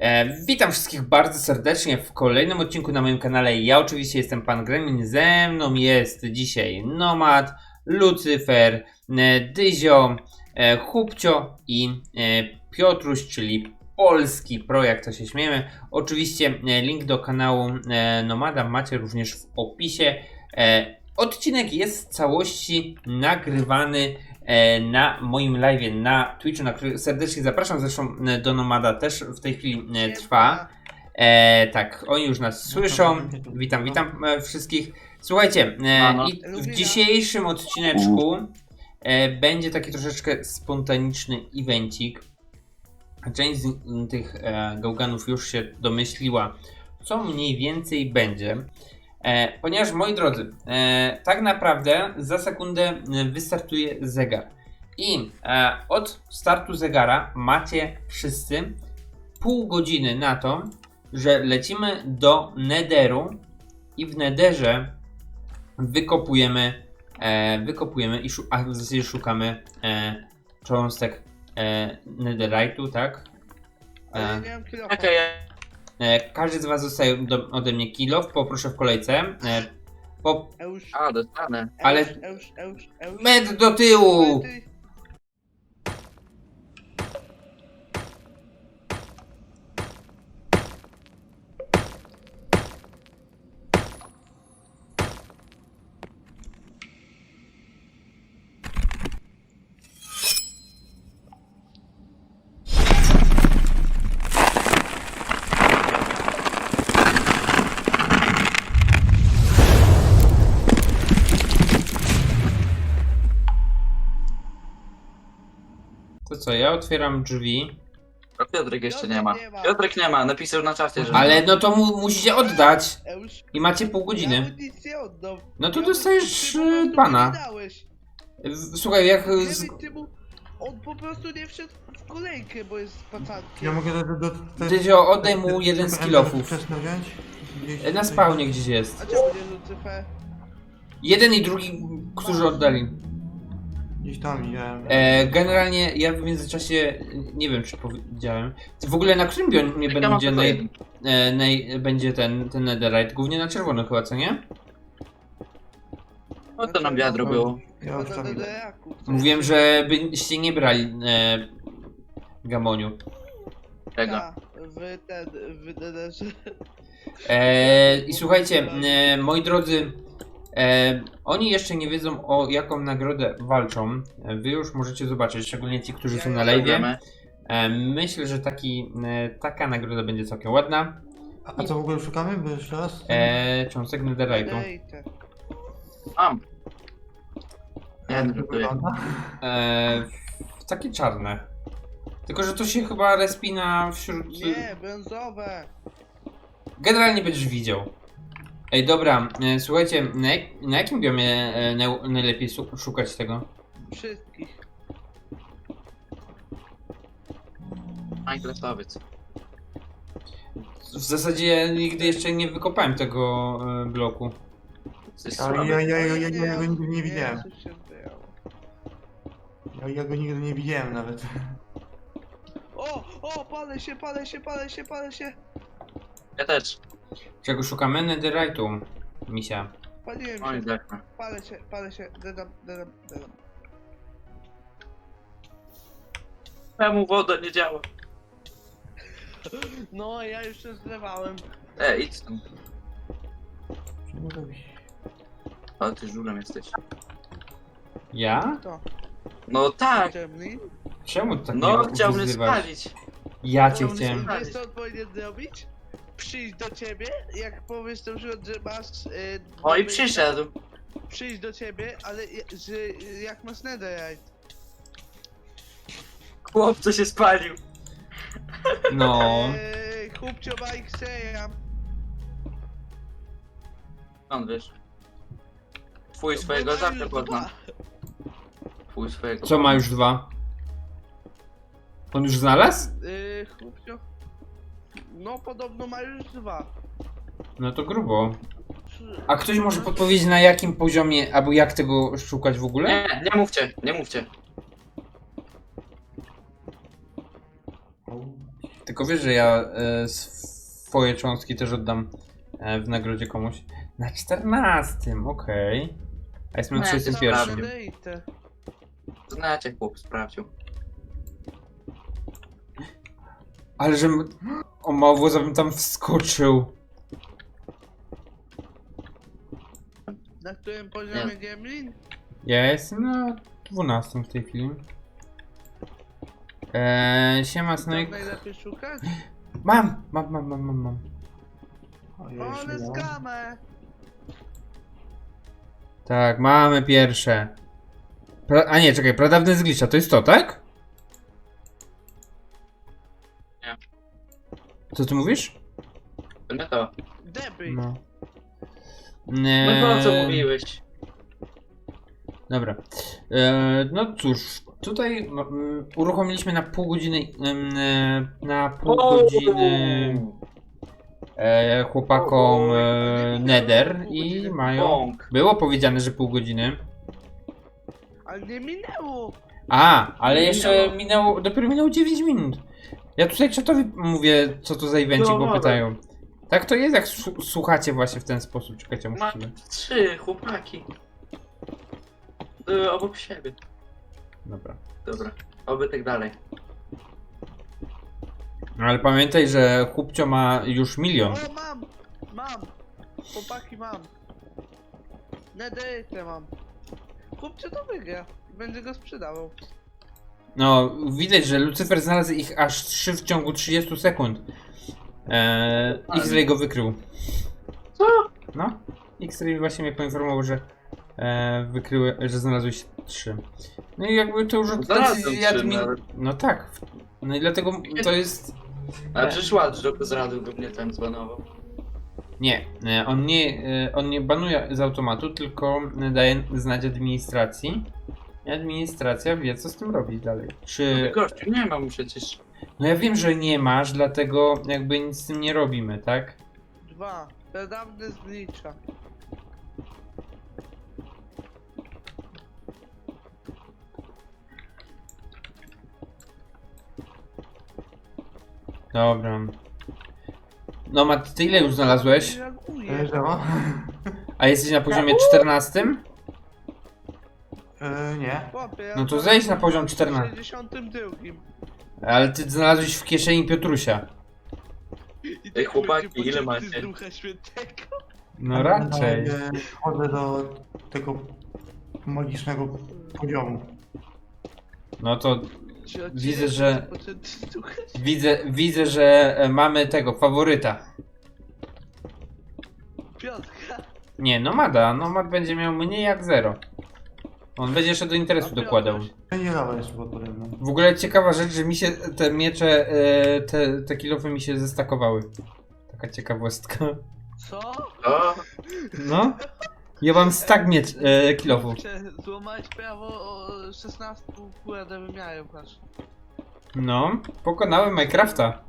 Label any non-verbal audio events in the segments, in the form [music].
E, witam wszystkich bardzo serdecznie w kolejnym odcinku na moim kanale. Ja oczywiście jestem Pan Gremlin, ze mną jest dzisiaj Nomad, Lucyfer, e, Dyzio, e, Chupcio i e, Piotruś, czyli polski projekt, to się śmiejemy. Oczywiście link do kanału Nomada macie również w opisie. Odcinek jest w całości nagrywany na moim live na Twitchu, na który serdecznie zapraszam. Zresztą e, do Nomada też w tej chwili e, trwa. E, tak, oni już nas słyszą. Witam, witam e, wszystkich. Słuchajcie, e, w dzisiejszym odcineczku e, będzie taki troszeczkę spontaniczny evencik. Część z tych e, gałganów już się domyśliła, co mniej więcej będzie. E, ponieważ, moi drodzy, e, tak naprawdę za sekundę e, wystartuje zegar. I e, od startu zegara macie wszyscy pół godziny na to, że lecimy do Nederu i w Nederze wykopujemy, e, wykopujemy i szu- a w zasadzie szukamy e, cząstek e, Netherite'u, tak? Ale E, nie mam kilofa. Okej, e, każdy z Was dostaje do, ode mnie kilof, poproszę w kolejce. E, po, Eusz, a dostanę. ale- Eusz, Eusz, Eusz, Eusz. med do tyłu! Ja otwieram drzwi, A Piotrek jeszcze nie ma. nie ma. Piotrek nie ma, napisał na czacie, że ale no to mu, musicie oddać Eusz. i macie pół godziny. nawet nic nie oddam. No to dostajesz, ty po prostu e, pana. mi nie dałeś. W- Słuchaj, jak z, Nie wiem, ty mu... On po prostu nie wszedł w kolejkę, bo jest pacankiem. Ja mogę do... do, do Dyzio, oddaj mu jeden z kilofów. Wczesno wziąć? Gdzieś na tutaj. spawnie gdzieś jest. A czemu nie Lucyfer? Jeden i drugi, którzy oddali. Gdzieś tam widziałem. E, generalnie ja w międzyczasie nie wiem czy powiedziałem. W ogóle na którym mam będzie, naj, e, naj, będzie ten, ten netherite? Głównie na czerwono chyba, co nie? No to nam wiadro było. Ja już tam idę. Mówiłem, że byście nie brali e, gamoniu. Tego. Tak, w ten, w. E, I słuchajcie, e, moi drodzy, e, oni jeszcze nie wiedzą o jaką nagrodę walczą. E, Wy już możecie zobaczyć, szczególnie ci, którzy są na live. E, myślę, że taki, e, taka nagroda będzie całkiem ładna. A, a co w ogóle szukamy? Bo jeszcze raz? E, cząstek netherite'u. Dejte. Mam. Jak to wygląda? E, w takie czarne. Tylko, że to się chyba respina wśród... Nie, brązowe. Generalnie będziesz widział. Ej, dobra, e, słuchajcie, na, jak, na jakim biomie e, naj, najlepiej su- szukać tego? Wszystkich. Minecraftowiec. W zasadzie nigdy jeszcze nie wykopałem tego e, bloku. Ale ja, ja, ja, ja, ja go nigdy nie widziałem. się. Ja, ja go nigdy nie widziałem nawet. O, o, palę się, palę się, palę się, palę się. Ja też. Czego szukamy? Netherite'u, misia. Paliłem Oj, się, zdechnę. palę się, palę się, dedam, dedam, dedam. Czemu woda nie działa? No, ja już się zlewałem. E, idź tam. Ale ty żulem jesteś. Ja? To, No tak! Czemu tak No, mnie chciał mnie wyzywasz? spalić. Ja cię chciałem. spalić. Wiesz co on powinien zrobić? Przyjść do ciebie, jak powiesz na przykład, że masz... Yy, O i przyszedł. Przyjść do ciebie, ale je- że y, jak masz netherite. Chłopco się spalił. No. [laughs] Eee, chłopcio ma Xeya. On wiesz. Twój swojego zawsze poznam. Twój swojego. Co ma już dwa? On już znalazł? Eee, chłopcio... No, podobno ma już dwa. No to grubo. Trzy- A ktoś może podpowiedzieć na jakim poziomie, albo jak tego szukać w ogóle? Nie, nie mówcie, nie mówcie. Tylko wiesz, że ja e, swoje cząstki też oddam e, w nagrodzie komuś. Na 14, okej. A jestem na Nie, to 31. sprawdzę. Dejte. Znacie, chłop sprawdził. Ale że... O mało, bym tam wskoczył. Na którym poziomie Gremlin? Ja jestem na 12 w tej chwili. Eee, siema Snake. najlepiej szukać? Mam! Mam, mam, mam, mam, mam. Ojej, O, ale skamę! Tak, mamy pierwsze. Pra a nie, czekaj, pradawne z glitcha, to jest to, tak? Co ty mówisz? Nie to. Debil! No. No po co mówiłeś? Dobra. Eee, no cóż, tutaj no, mm, uruchomiliśmy na pół godziny. em, e, na pół godziny e, chłopakom e, Nether i mają. Bąk. Było powiedziane, że pół godziny. Ale nie minęło! A, ale Nie jeszcze minęło. minęło, dopiero minęło 9 minut. Ja tutaj czatowi mówię, co to za evencik, No, bo dobra. pytają. Tak to jest, jak słuchacie właśnie w ten sposób. Czekajcie, muszę Mam sobie. trzy chłopaki. Y, obok siebie. Dobra. Dobra. Oby tak dalej. No, Ale pamiętaj, że chłopcio ma już milion. O, mam! Mam! Chłopaki mam! Netherite mam. Kupcie to wygra. Będzie go sprzedawał. No, widać, że Lucyfer znalazł ich aż 3 w ciągu 30 sekund. Eee, X-Ray go wykrył. Co? No, X-Ray właśnie mnie poinformował, że e, wykryły, że znalazłeś 3. No i jakby to już od Znalazłem decyzji trzy admin... nawet. No tak. No i dlatego to jest... A przecież Watchdog zradł go mnie tam zbanował. Nie, e, on nie, e, on nie banuje z automatu, tylko daje znać administracji. I administracja wie, co z tym robić dalej. Czy... Gościu, nie mam przecież. No ja wiem, że nie masz, dlatego jakby nic z tym nie robimy, tak? Dwa. Pradawny z Glitcha. Dobra. No Mat, ty ile już znalazłeś? Nie Żewo? A jesteś na poziomie 14? Nie. Chłopie, ja No to zejdź na poziom 14. 62. Ale ty znalazłeś w kieszeni Piotrusia. I Ej, tak chłopaki, będzie ile macie? z Ducha Świętego. No raczej. E, Wchodzę do tego magicznego poziomu. No to Czy odcinek Widzę, że- będzie poczęty z Ducha Świętego? widzę, widzę, że e, mamy tego faworyta. Piątka. Nie, Nomada. Nomad będzie miał mniej jak zero. On będzie jeszcze do interesu A dokładał. Będzie lawa jeszcze pode mną. W ogóle ciekawa rzecz, że mi się te miecze, e, te, te kilofy mi się zestakowały. Taka ciekawostka. Co? O, No. Ja mam stack miecz, e, kilofów. Chcę złamać prawo o 16 kurde wymiarem, patrz. No. Pokonałem Minecrafta.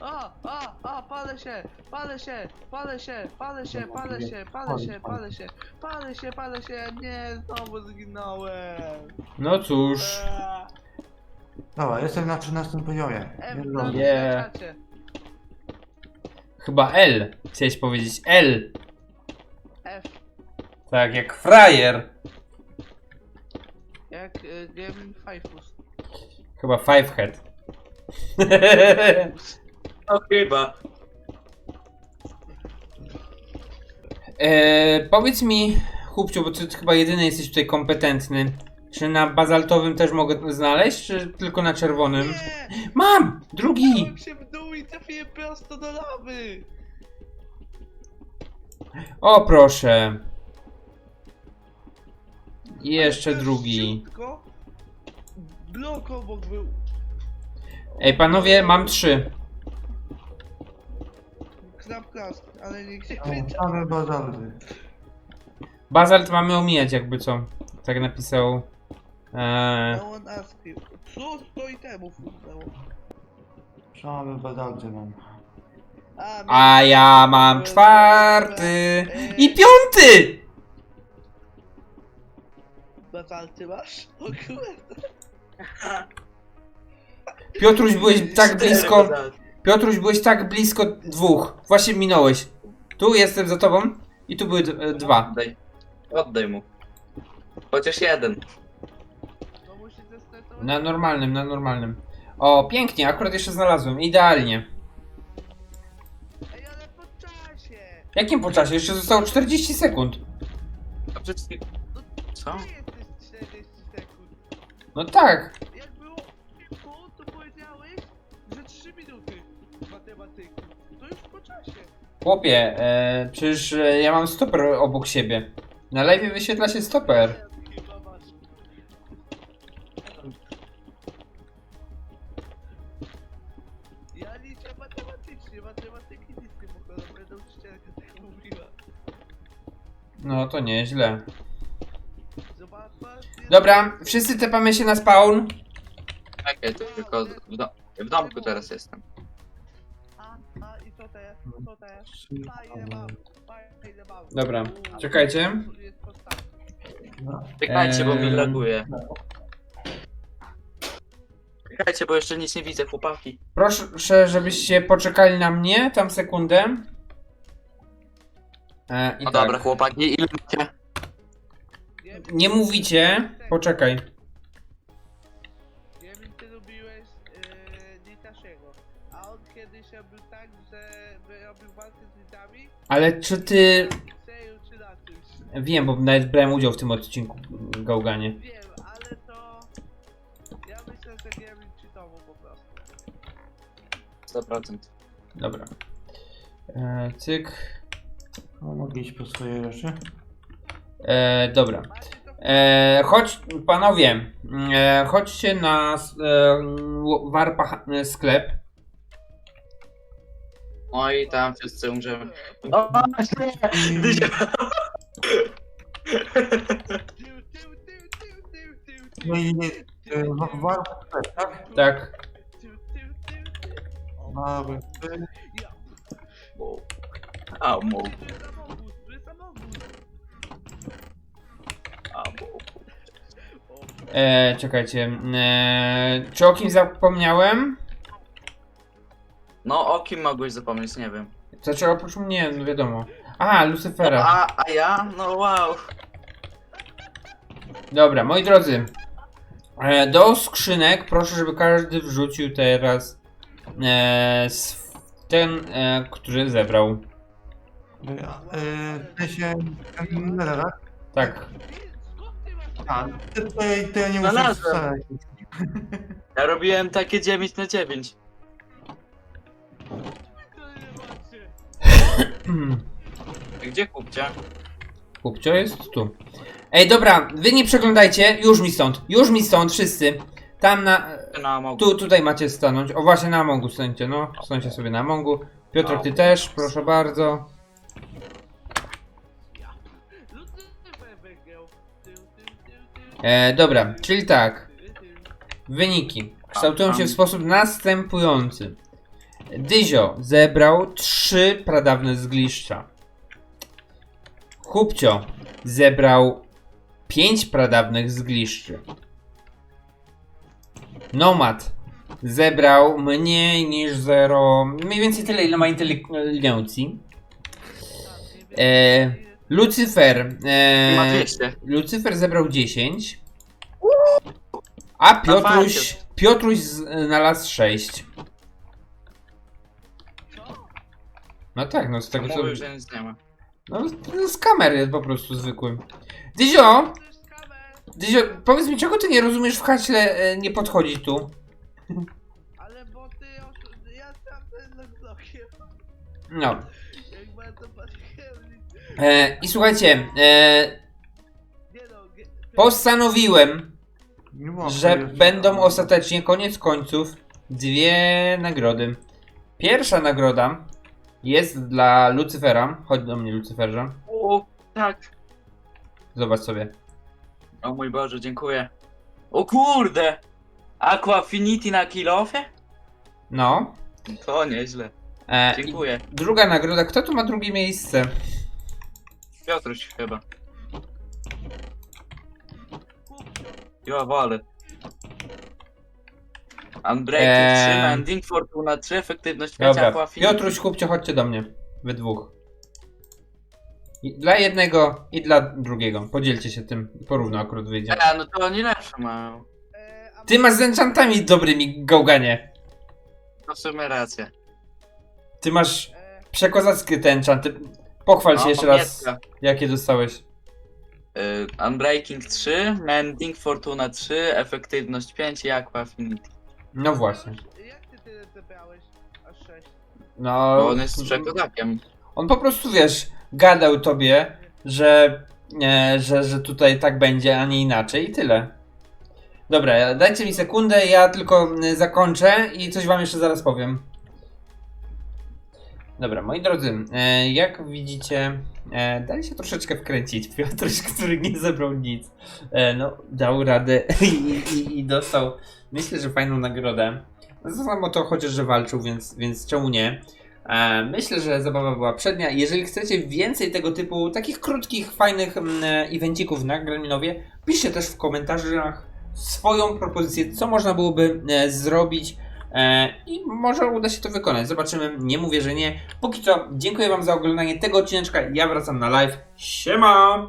A, a, a, palę się, palę się, palę się, palę się, palę się, palę się, palę się, palę się, palę się, nie, znowu zginąłem. No cóż. Eee, Dobra, jestem na 13 poziomie. F Nie na na czacie. Chyba L. Chciałeś powiedzieć L. F, Tak, jak frajer. jak y, Gaming Fifus. Chyba Fivehead. [laughs] no chyba. e, powiedz mi, chłopciu, bo ty chyba jedyny jesteś tutaj kompetentny. Czy na bazaltowym też mogę znaleźć, czy tylko na czerwonym? Nie! Mam! Drugi! Dałem się w dół i trafiłem prosto do lawy! O proszę. I jeszcze drugi. Blok obok był. Ej, panowie, mam trzy. Knap klask, ale nikt nie O, wiedział. Same bazalty. Bazalt mamy omijać, jakby co. Tak napisał. Eee, No you. Co stoi temu fusnęło? Same bazalty mam. a ja mam czwarty. I piąty! Bazalty masz? O kurde. Piotruś, byłeś tak Cztery blisko. Piotruś, byłeś tak blisko dwóch. Właśnie minąłeś. Tu jestem za tobą i tu były d- e, dwa. Oddaj. Oddaj mu. Chociaż jeden. No musisz zestartować. Na normalnym, na normalnym. O, pięknie, akurat jeszcze znalazłem. Idealnie. Ej, ale po czasie! Jakim po czasie? Jeszcze zostało 40 sekund. A przecież... Co? Ty jesteś 40 sekund. No tak. Jak było po, to powiedziałeś, że 3 minuty matematyki. To już po czasie. Chłopie, e, przecież e, ja mam stoper obok siebie. Na live wyświetla się stoper. Chyba masz. Ja liczę matematycznie, matematyki nic nie mogą, będę nauczycielka tak mówiła. No to nieźle. Zobacz, Dobra, wszyscy tepamy się na spawn. Czekaj, to tylko w, do... w domku teraz jestem. A, i te, te? Mam, ile mam. Dobra, czekajcie. podstawa. Czekajcie, bo mi laguje. Czekajcie, bo jeszcze nic nie widzę, chłopaki. Proszę, żebyście poczekali na mnie, tam sekundę. E, i No tak. dobra, chłopaki, ile macie? Nie mówicie, poczekaj. Nitasiego, a on kiedyś robił tak, że robił walkę z Nitami, Ale czy ty... przejął czy na czymś. Wiem, bo nawet brałem udział w tym odcinku, Gałganie. Wiem, ale to... Ja myślę, że Gremlin cheatował po prostu. 100%. Dobra. E, cyk. No, mogę iść po swoje rzeczy. E, dobra. Macie E, chodź, panowie, e, chodźcie na e, Warpa ha- sklep. No i tam wszyscy umrzemy. O, nie! Tył, tył. No i nie... e, Warp sklep, tak? Tak. Ja. Bo- A, mo, a, mo. O, E, czekajcie. E, czy o kim zapomniałem? No, o kim mogłeś zapomnieć, nie wiem. Znaczy oprócz mnie, no wiadomo. Aha, Lucifera. A, a ja? No wow. Dobra, moi drodzy. E, do skrzynek proszę, żeby każdy wrzucił teraz e, sw- ten, e, który zebrał. E, Ty się... Nada, tak? Tak. Ty masz A, ty ja nie muszę Znalazłem. strzelać. Ja robiłem takie 9 na 9. to nie macie? Gdzie kupcie? Kupcio jest tu. Ej, dobra, wy nie przeglądajcie, już mi stąd, już mi stąd, wszyscy. Tam na, Na tu, tutaj macie stanąć. O, właśnie na Amongu stańcie, no. Stańcie sobie na Amongu. Piotrek, ty też, proszę bardzo. E, dobra, czyli tak. Wyniki kształtują się w sposób następujący. Dyzio zebrał trzy pradawne zgliszcza. Kupcio zebrał pięć pradawnych zgliszczy. Nomad zebrał mniej niż zero, mniej więcej tyle ile ma inteligencji. E, Lucyfer Ma e, 200. Lucyfer zebrał 10. A Piotruś. Piotruś znalazł 6. No tak, no z tego co. Mówił, że nic nie ma. No z- z kamery jest po prostu zwykłym. Dyzio! Dyzio, powiedz mi, czego ty nie rozumiesz w haśle e, nie podchodzi tu? ale bo ty osu- ja sprawdzę logblokiem. No. E, I słuchajcie, e, no, postanowiłem, Nie było że będą ostatecznie, koniec końców, dwie nagrody. Pierwsza nagroda jest dla Lucyfera. Chodź do mnie, Lucyferze. O, tak. Zobacz sobie. O mój Boże, dziękuję. O kurde! Aquafinity na kilofie? No. To nieźle. E, i Dziękuję. druga nagroda. Kto tu ma drugie miejsce? Piotruś chyba. Ja walę. Unbreaking 3, Eee. Mending, Fortuna 3, Efektywność 5, Dobra, Aqua. Piotruś, chłopcie, chodźcie do mnie. We dwóch. I dla jednego i dla drugiego. Podzielcie się tym, porówno akurat wyjdzie. A, no to oni lepsze mają. E, a Ty masz z enchantami dobrymi, gałganie. To w sumie rację. Ty masz przekozackie te enchanty. Pochwal się No, jeszcze raz, jakie dostałeś. Y, Unbreaking 3, Mending, Fortuna 3, Efektywność 5 i Aqua Affinity. No właśnie. Jak ty tyle zebrałeś? Aż sześć. No, Bo on jest przekozakiem. on po prostu, wiesz, gadał tobie, że, e, że, że tutaj tak będzie, a nie inaczej i tyle. Dobra, dajcie mi sekundę, ja tylko mm, zakończę i coś wam jeszcze zaraz powiem. Dobra, moi drodzy, e, jak widzicie, e, dali się troszeczkę wkręcić. [laughs] Piotruś, który nie zebrał nic, e, no, dał radę [laughs] i, i, i dostał, myślę, że fajną nagrodę. Samo to chociaż, że walczył, więc, więc czemu nie? Myślę, że zabawa była przednia. Jeżeli chcecie więcej tego typu, takich krótkich, fajnych mm, evencików na Gremlinowie, piszcie też w komentarzach swoją propozycję, co można byłoby zrobić i może uda się to wykonać. Zobaczymy, nie mówię, że nie. Póki co, dziękuję Wam za oglądanie tego odcineczka. Ja wracam na live. Siema!